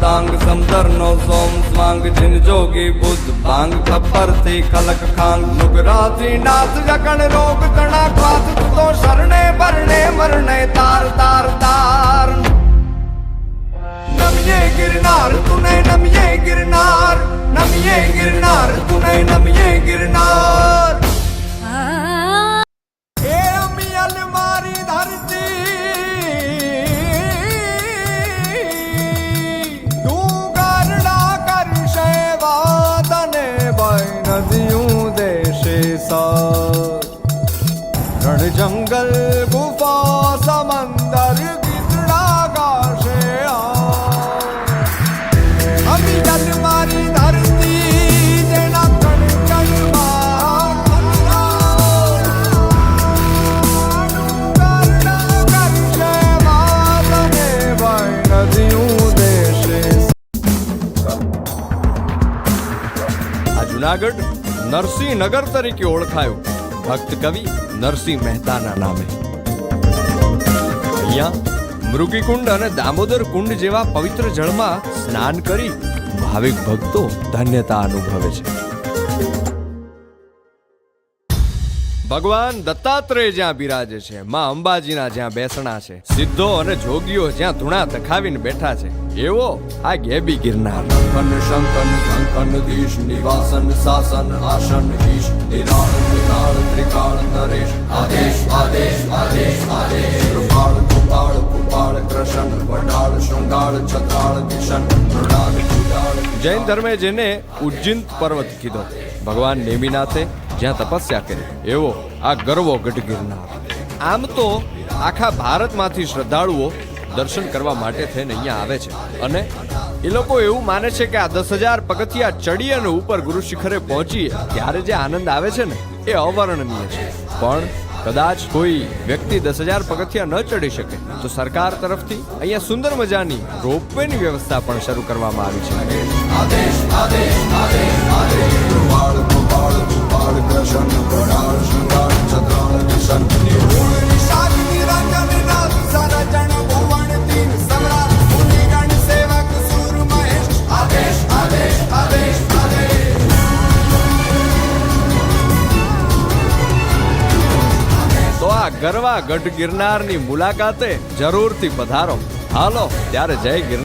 tang samdarno som swang jin jogi buddh bang kapar te kalak khang nugrati nas jakan rog kana kwas to sharne barne marne tar tar tar જંગલ ગુફા સમંદર જુનાગઢ નરસિંહનગર તરીકે ઓળખાયો. ભક્ત કવિ નરસિંહ મહેતાના નામે. અહીંયા મૃગીકુંડ અને દામોદર કુંડ જેવા પવિત્ર જળમાં સ્નાન કરી ભાવિક ભક્તો ધન્યતા અનુભવે છે. ભગવાન દત્તાત્રેય જ્યાં બિરાજે છે માં અંબાજીના જ્યાં બેસણા છે સિદ્ધો અને જોગીઓ જ્યાં ધૂણા તખાવીને બેઠા છે એવો આ ગેબી ગિરનાર. કંકન શંકન કંકન દીશ નિવાસન શાસન આસન ઈશ નિરાળ નિરાળ ત્રિકાળ નરેશ આદેશ આદેશ આદેશ આદેશ. કૃપાળ કૃપાળ કૃપાળ કૃષ્ણ વડાળ શૃંગાળ છતાળ કિશન મૃણાલ જૈન ધર્મે જેને ઉજ્જિંત પર્વત કીધો ભગવાન નેમિનાથે જ્યાં તપસ્યા કરી. એવો આ ગરવો ગઢ ગિરનાર આમ તો આખા ભારતમાંથી શ્રદ્ધાળુઓ દર્શન કરવા માટે થઈને અહીંયા આવે છે. અને એ લોકો એવું માને છે કે આ દસ હજાર પગથિયા ચડી અને ઉપર ગુરુ શિખરે પહોંચીએ ત્યારે જે આનંદ આવે છે ને, એ અવર્ણનીય છે. પણ કદાચ કોઈ વ્યક્તિ દસ હજાર પગથિયા ન ચડી શકે, તો સરકાર તરફથી અહીંયા સુંદર મજાની રોપવેની વ્યવસ્થા પણ શરૂ કરવામાં આવી છે. ગરવા ગઢ ગિરનારની મુલાકાતે જરૂરથી પધારો. હાલો ત્યારે જય ગિરનાર.